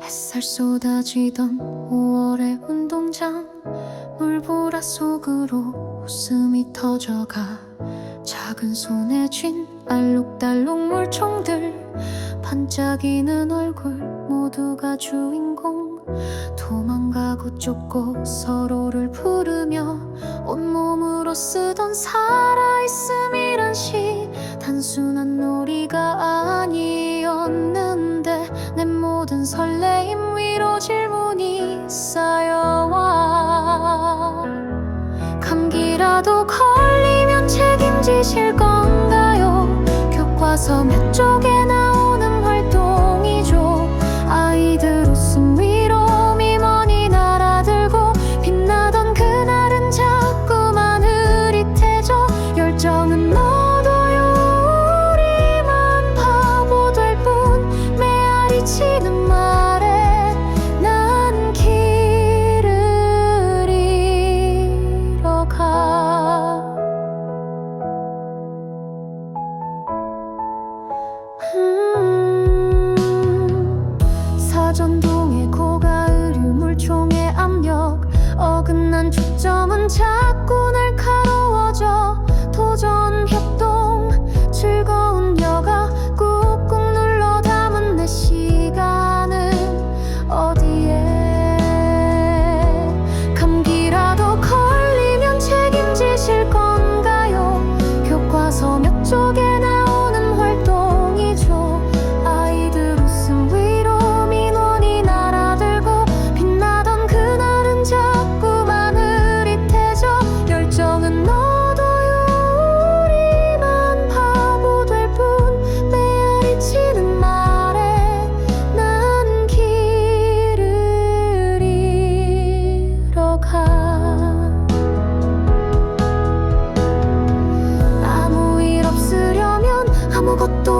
햇살 쏟아지던 5월의 운동장 물보라 속으로 웃음이 터져가 작은 손에 쥔 알록달록 물총들 반짝이는 얼굴 모두가 주인공. 도망가고 쫓고 서로를 부르며 온몸으로 쓰던 살아있음이란 시 단순한 놀이가 아니었는데 내 모든 설레임 위로 질문이 쌓여와 감기라도 걸리면 책임지실 건가요? 교과서 몇 쪽에 나 초 아